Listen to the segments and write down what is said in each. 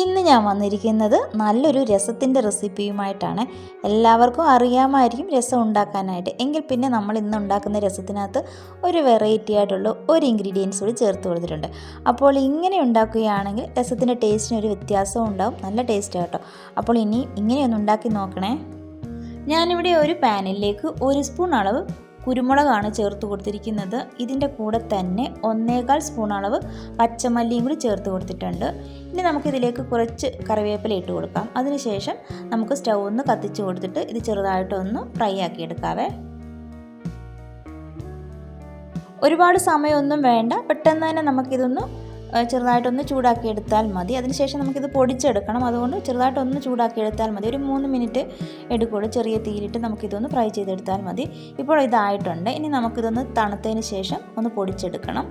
ഇന്ന് ഞാൻ വന്നിരിക്കുന്നത് നല്ലൊരു രസത്തിന്റെ റെസിപ്പിയുമായിട്ടാണ്. എല്ലാവർക്കും അറിയാമായിരിക്കും രസം ഉണ്ടാക്കാനായിട്ട്. എങ്കിൽ പിന്നെ നമ്മൾ ഇന്ന് ഉണ്ടാക്കുന്ന രസത്തിനകത്ത് ഒരു വെറൈറ്റി ആയിട്ടുള്ള ഒരു ഇൻഗ്രീഡിയൻസ് കൂടി ചേർത്ത് കൊടുത്തിട്ടുണ്ട്. അപ്പോൾ ഇങ്ങനെ ഉണ്ടാക്കുകയാണെങ്കിൽ രസത്തിന്റെ ടേസ്റ്റിന് ഒരു വ്യത്യാസം ഉണ്ടാവും. നല്ല ടേസ്റ്റ് കേട്ടോ. അപ്പോൾ ഇനി ഇങ്ങനെയൊന്ന് ഉണ്ടാക്കി നോക്കണേ. ഞാനിവിടെ ഒരു പാനിലേക്ക് ഒരു സ്പൂൺ അളവ് കുരുമുളകാണ് ചേർത്ത് കൊടുത്തിരിക്കുന്നത്. ഇതിന്റെ കൂടെ തന്നെ ഒന്നേകാൽ സ്പൂൺ അളവ് പച്ചമല്ലിയും കൂടി ചേർത്ത് കൊടുത്തിട്ടുണ്ട്. ഇനി നമുക്കിതിലേക്ക് കുറച്ച് കറിവേപ്പില ഇട്ട് കൊടുക്കാം. അതിനുശേഷം നമുക്ക് സ്റ്റൗ ഒന്ന് കത്തിച്ച് കൊടുത്തിട്ട് ഇത് ചെറുതായിട്ടൊന്ന് ഫ്രൈ ആക്കി എടുക്കാവേ. ഒരുപാട് സമയമൊന്നും വേണ്ട. പെട്ടെന്ന് തന്നെ നമുക്കിതൊന്ന് ചെറുതായിട്ടൊന്ന് ചൂടാക്കി എടുത്താൽ മതി. അതിനുശേഷം നമുക്കിത് പൊടിച്ചെടുക്കണം. അതുകൊണ്ട് ചെറുതായിട്ടൊന്ന് ചൂടാക്കി എടുത്താൽ മതി. ഒരു മൂന്ന് മിനിറ്റ് എടുക്കുള്ളൂ. ചെറിയ തീയിലിട്ട് നമുക്കിതൊന്ന് ഫ്രൈ ചെയ്തെടുത്താൽ മതി. ഇപ്പോൾ ഇതായിട്ടുണ്ട്. ഇനി നമുക്കിതൊന്ന് തണുത്തതിന് ശേഷം ഒന്ന് പൊടിച്ചെടുക്കണം.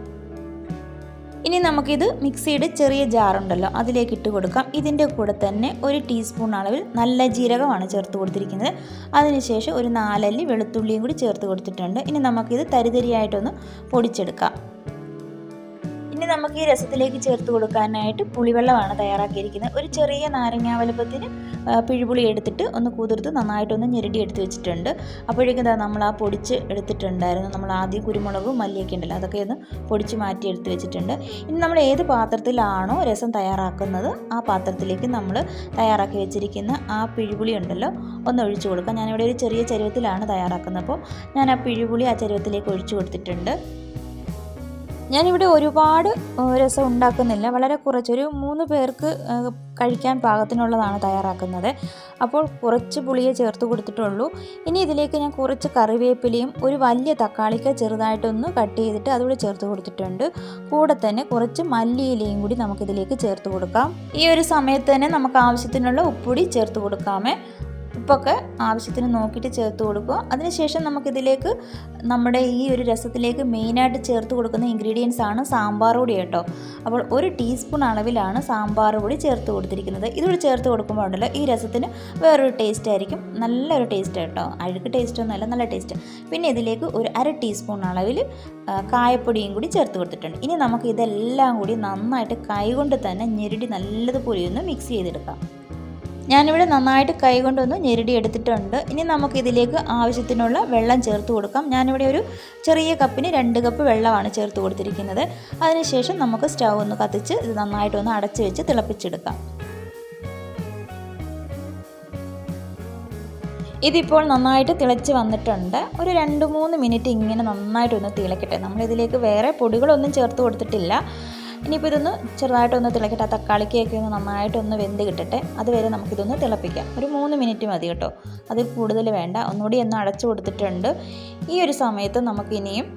ഇനി നമുക്കിത് മിക്സിയുടെ ചെറിയ ജാറുണ്ടല്ലോ അതിലേക്ക് ഇട്ട് കൊടുക്കാം. ഇതിന്റെ കൂടെ തന്നെ ഒരു ടീസ്പൂൺ അളവിൽ നല്ല ജീരകമാണ് ചേർത്ത് കൊടുത്തിരിക്കുന്നത്. അതിനുശേഷം ഒരു നാലല്ലി വെളുത്തുള്ളിയും കൂടി ചേർത്ത് കൊടുത്തിട്ടുണ്ട്. ഇനി നമുക്കിത് തരിതരിയായിട്ടൊന്ന് പൊടിച്ചെടുക്കാം. ഇനി നമുക്ക് ഈ രസത്തിലേക്ക് ചേർത്ത് കൊടുക്കാനായിട്ട് പുളിവെള്ളമാണ് തയ്യാറാക്കിയിരിക്കുന്നത്. ഒരു ചെറിയ നാരങ്ങ വലുപ്പത്തിന് പിഴുപുളി എടുത്തിട്ട് ഒന്ന് കുതിർത്ത് നന്നായിട്ടൊന്ന് ഞെരടി എടുത്ത് വെച്ചിട്ടുണ്ട്. അപ്പോഴേക്കും ഇതാ നമ്മൾ ആ പൊടിച്ച് എടുത്തിട്ടുണ്ടായിരുന്നു. നമ്മൾ ആദ്യം കുരുമുളകും മല്ലിയൊക്കെ ഉണ്ടല്ലോ അതൊക്കെ ഒന്ന് പൊടിച്ച് മാറ്റി എടുത്ത് വെച്ചിട്ടുണ്ട്. ഇനി നമ്മൾ ഏത് പാത്രത്തിലാണോ രസം തയ്യാറാക്കുന്നത് ആ പാത്രത്തിലേക്ക് നമ്മൾ തയ്യാറാക്കി വെച്ചിരിക്കുന്ന ആ പിഴുപുളി ഉണ്ടല്ലോ ഒന്ന് ഒഴിച്ചു കൊടുക്കാം. ഞാനിവിടെ ഒരു ചെറിയ ചരുവത്തിലാണ് തയ്യാറാക്കുന്നത്. അപ്പോൾ ഞാൻ ആ പിഴുപുളി ആ ചരുവത്തിലേക്ക് ഒഴിച്ചു കൊടുത്തിട്ടുണ്ട്. ഞാനിവിടെ ഒരുപാട് രസം ഉണ്ടാക്കുന്നില്ല. വളരെ കുറച്ച് ഒരു മൂന്ന് പേർക്ക് കഴിക്കാൻ പാകത്തിനുള്ളതാണ് തയ്യാറാക്കുന്നത്. അപ്പോൾ കുറച്ച് പുളിയെ ചേർത്ത് കൊടുത്തിട്ടുള്ളൂ. ഇനി ഇതിലേക്ക് ഞാൻ കുറച്ച് കറിവേപ്പിലയും ഒരു വലിയ തക്കാളിക്ക ചെറുതായിട്ടൊന്ന് കട്ട് ചെയ്തിട്ട് അതുകൂടി ചേർത്ത് കൊടുത്തിട്ടുണ്ട്. കൂടെ തന്നെ കുറച്ച് മല്ലിയിലയും കൂടി നമുക്കിതിലേക്ക് ചേർത്ത് കൊടുക്കാം. ഈ ഒരു സമയത്ത് തന്നെ നമുക്ക് ആവശ്യത്തിനുള്ള ഉപ്പുപൊടി ചേർത്ത് കൊടുക്കാമേ. ഉപ്പൊക്കെ ആവശ്യത്തിന് നോക്കിയിട്ട് ചേർത്ത് കൊടുക്കുക. അതിനുശേഷം നമുക്കിതിലേക്ക് നമ്മുടെ ഈ ഒരു രസത്തിലേക്ക് മെയിനായിട്ട് ചേർത്ത് കൊടുക്കുന്ന ഇൻഗ്രീഡിയൻസ് ആണ് സാമ്പാർ പൊടി കേട്ടോ. അപ്പോൾ ഒരു ടീസ്പൂൺ അളവിലാണ് സാമ്പാർ പൊടി ചേർത്ത് കൊടുത്തിരിക്കുന്നത്. ഇതുകൂടി ചേർത്ത് കൊടുക്കുമ്പോൾ ഉണ്ടല്ലോ ഈ രസത്തിന് വേറൊരു ടേസ്റ്റ് ആയിരിക്കും. നല്ലൊരു ടേസ്റ്റ് കേട്ടോ. അഴുക്ക് ടേസ്റ്റ് ഒന്നുമല്ല നല്ല ടേസ്റ്റ് പിന്നെ ഇതിലേക്ക് ഒരു അര ടീസ്പൂൺ അളവിൽ കായപ്പൊടിയും കൂടി ചേർത്ത് കൊടുത്തിട്ടുണ്ട്. ഇനി നമുക്ക് ഇതെല്ലാം കൂടി നന്നായിട്ട് കൈകൊണ്ട് തന്നെ ഞെരുടി നല്ലതുപോലെ ഒന്ന് മിക്സ് ചെയ്തെടുക്കാം. ഞാനിവിടെ നന്നായിട്ട് കൈകൊണ്ടൊന്ന് ഞെരടി എടുത്തിട്ടുണ്ട്. ഇനി നമുക്കിതിലേക്ക് ആവശ്യത്തിനുള്ള വെള്ളം ചേർത്ത് കൊടുക്കാം. ഞാനിവിടെ ഒരു ചെറിയ കപ്പിന് രണ്ട് കപ്പ് വെള്ളമാണ് ചേർത്ത് കൊടുത്തിരിക്കുന്നത്. അതിനുശേഷം നമുക്ക് സ്റ്റൗ ഒന്ന് കത്തിച്ച് ഇത് നന്നായിട്ടൊന്ന് അടച്ച് വെച്ച് തിളപ്പിച്ചെടുക്കാം. ഇതിപ്പോൾ നന്നായിട്ട് തിളച്ച് വന്നിട്ടുണ്ട്. ഒരു രണ്ട് മൂന്ന് മിനിറ്റ് ഇങ്ങനെ നന്നായിട്ടൊന്ന് തിളക്കട്ടെ. നമ്മളിതിലേക്ക് വേറെ പൊടികളൊന്നും ചേർത്ത് കൊടുത്തിട്ടില്ല. ഇനിയിപ്പോൾ ഇതൊന്ന് ചെറുതായിട്ടൊന്ന് തിളക്കട്ടെ ആ തക്കാളിക്കൊക്കെ ഒന്ന് നന്നായിട്ടൊന്ന് വെന്ത് കിട്ടട്ടെ. അതുവരെ നമുക്കിതൊന്ന് തിളപ്പിക്കാം. ഒരു മൂന്ന് മിനിറ്റ് മതി കേട്ടോ. അതിൽ കൂടുതൽ വേണ്ട. ഒന്നുകൂടി ഒന്ന് അടച്ചു കൊടുത്തിട്ടുണ്ട്. ഈ ഒരു സമയത്ത് നമുക്കിനിയും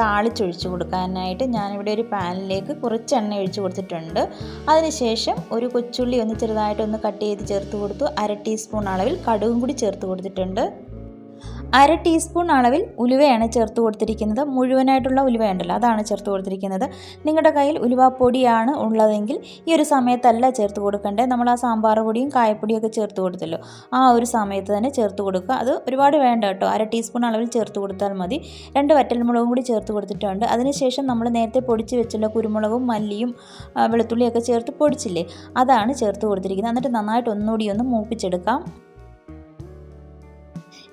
താളിച്ചൊഴിച്ച് കൊടുക്കാനായിട്ട് ഞാനിവിടെ ഒരു പാനിലേക്ക് കുറച്ച് എണ്ണ ഒഴിച്ച് കൊടുത്തിട്ടുണ്ട്. അതിനുശേഷം ഒരു കൊച്ചുള്ളി ഒന്ന് ചെറുതായിട്ടൊന്ന് കട്ട് ചെയ്ത് ചേർത്ത് കൊടുത്തു. അര ടീസ്പൂൺ അളവിൽ കടുകും കൂടി ചേർത്ത് കൊടുത്തിട്ടുണ്ട്. അര ടീസ്പൂൺ അളവിൽ ഉലുവയാണ് ചേർത്ത് കൊടുത്തിരിക്കുന്നത്. മുഴുവനായിട്ടുള്ള ഉലുവയുണ്ടല്ലോ അതാണ് ചേർത്ത് കൊടുത്തിരിക്കുന്നത്. നിങ്ങളുടെ കയ്യിൽ ഉലുവാപ്പൊടിയാണ് ഉള്ളതെങ്കിൽ ഈ ഒരു സമയത്തല്ല ചേർത്ത് കൊടുക്കേണ്ടത് നമ്മൾ ആ സാമ്പാർ പൊടിയും കായപ്പൊടിയും ഒക്കെ ചേർത്ത് കൊടുത്തല്ലോ. ആ ഒരു സമയത്ത് തന്നെ ചേർത്ത് കൊടുക്കുക. അത് ഒരുപാട് വേണ്ട കേട്ടോ. അര ടീസ്പൂൺ അളവിൽ ചേർത്ത് കൊടുത്താൽ മതി. രണ്ട് വറ്റൽമുളകും കൂടി ചേർത്ത് കൊടുത്തിട്ടുണ്ട്. അതിനുശേഷം നമ്മൾ നേരത്തെ പൊടിച്ച് വെച്ചുള്ള കുരുമുളകും മല്ലിയും വെളുത്തുള്ളിയൊക്കെ ചേർത്ത് പൊടിച്ചില്ലേ അതാണ് ചേർത്ത് കൊടുത്തിരിക്കുന്നത്. എന്നിട്ട് നന്നായിട്ട് ഒന്നുകൂടി ഒന്ന് മൂപ്പിച്ചെടുക്കാം.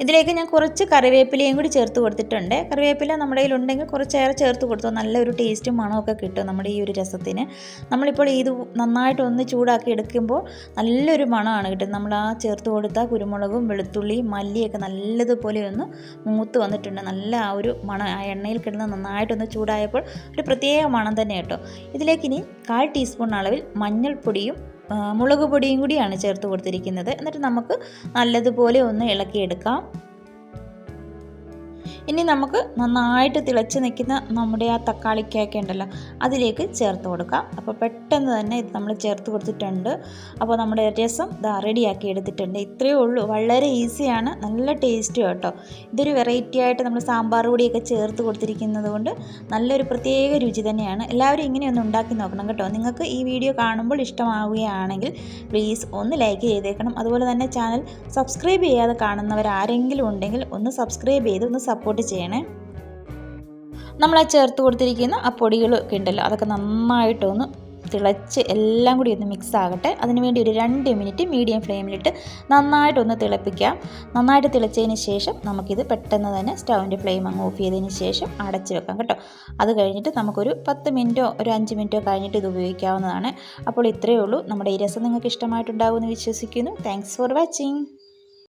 ഇതിലേക്ക് ഞാൻ കുറച്ച് കറിവേപ്പിലയും കൂടി ചേർത്ത് കൊടുത്തിട്ടുണ്ട്. കറിവേപ്പില നമ്മുടെ കയ്യിലുണ്ടെങ്കിൽ കുറച്ചേറെ ചേർത്ത് കൊടുത്തു. നല്ലൊരു ടേസ്റ്റും മണമൊക്കെ കിട്ടും നമ്മുടെ ഈ ഒരു രസത്തിന്. നമ്മളിപ്പോൾ ഇത് നന്നായിട്ട് ഒന്ന് ചൂടാക്കി എടുക്കുമ്പോൾ നല്ലൊരു മണമാണ് കിട്ടുന്നത്. നമ്മൾ ആ ചേർത്ത് കൊടുത്ത കുരുമുളകും വെളുത്തുള്ളിയും മല്ലിയൊക്കെ നല്ലതുപോലെ ഒന്ന് മൂത്ത് വന്നിട്ടുണ്ട്. നല്ല ആ ഒരു മണം ആ എണ്ണയിൽ കിടന്ന് നന്നായിട്ടൊന്ന് ചൂടായപ്പോൾ ഒരു പ്രത്യേക മണം തന്നെ കേട്ടോ. ഇതിലേക്ക് ഇനി കാൽ ടീസ്പൂൺ അളവിൽ മഞ്ഞൾപ്പൊടിയും മുളക് പൊടിയും കൂടിയാണ് ചേർത്ത് കൊടുത്തിരിക്കുന്നത്. എന്നിട്ട് നമുക്ക് നല്ലതുപോലെ ഒന്ന് ഇളക്കിയെടുക്കാം. ഇനി നമുക്ക് നന്നായിട്ട് തിളച്ച് നിൽക്കുന്ന നമ്മുടെ ആ തക്കാളിക്കൊക്കെ ഉണ്ടല്ലോ അതിലേക്ക് ചേർത്ത് കൊടുക്കാം. അപ്പോൾ പെട്ടെന്ന് തന്നെ ഇത് നമ്മൾ ചേർത്ത് കൊടുത്തിട്ടുണ്ട്. അപ്പോൾ നമ്മുടെ രസം ഇതാ റെഡിയാക്കി എടുത്തിട്ടുണ്ട്. ഇത്രയേ ഉള്ളൂ. വളരെ ഈസിയാണ് നല്ല ടേസ്റ്റ് കേട്ടോ. ഇതൊരു വെറൈറ്റി ആയിട്ട് നമ്മൾ സാമ്പാർ പൊടിയൊക്കെ ചേർത്ത് കൊടുത്തിരിക്കുന്നത് കൊണ്ട് നല്ലൊരു പ്രത്യേക രുചി തന്നെയാണ്. എല്ലാവരും ഇങ്ങനെയൊന്ന് ഉണ്ടാക്കി നോക്കണം കേട്ടോ. നിങ്ങൾക്ക് ഈ വീഡിയോ കാണുമ്പോൾ ഇഷ്ടമാവുകയാണെങ്കിൽ പ്ലീസ് ഒന്ന് ലൈക്ക് ചെയ്തേക്കണം. അതുപോലെ തന്നെ ചാനൽ സബ്സ്ക്രൈബ് ചെയ്യാതെ കാണുന്നവർ ആരെങ്കിലും ഉണ്ടെങ്കിൽ ഒന്ന് സബ്സ്ക്രൈബ് ചെയ്ത് ഒന്ന് സപ്പോർട്ട് ചെയ്യണേ. നമ്മൾ ആ ചേർത്ത് കൊടുത്തിരിക്കുന്ന ആ പൊടികളൊക്കെ ഉണ്ടല്ലോ അതൊക്കെ നന്നായിട്ടൊന്ന് തിളച്ച് എല്ലാം കൂടി ഒന്ന് മിക്സ് ആകട്ടെ. അതിനുവേണ്ടി ഒരു രണ്ട് മിനിറ്റ് മീഡിയം ഫ്ലെയിമിലിട്ട് നന്നായിട്ടൊന്ന് തിളപ്പിക്കാം. നന്നായിട്ട് തിളച്ചതിന് ശേഷം നമുക്കിത് പെട്ടെന്ന് തന്നെ സ്റ്റൗവിന്റെ ഫ്ലെയിം അങ്ങ് ഓഫ് ചെയ്തതിന് ശേഷം അടച്ച് വെക്കാം കേട്ടോ. അത് കഴിഞ്ഞിട്ട് നമുക്കൊരു പത്ത് മിനിറ്റോ ഒരു അഞ്ച് മിനിറ്റോ കഴിഞ്ഞിട്ട് ഇത് ഉപയോഗിക്കാവുന്നതാണ്. അപ്പോൾ ഇത്രയേ ഉള്ളൂ. നമ്മുടെ ഈ രസം നിങ്ങൾക്ക് ഇഷ്ടമായിട്ടുണ്ടാകുമെന്ന് വിശ്വസിക്കുന്നു. Thanks for watching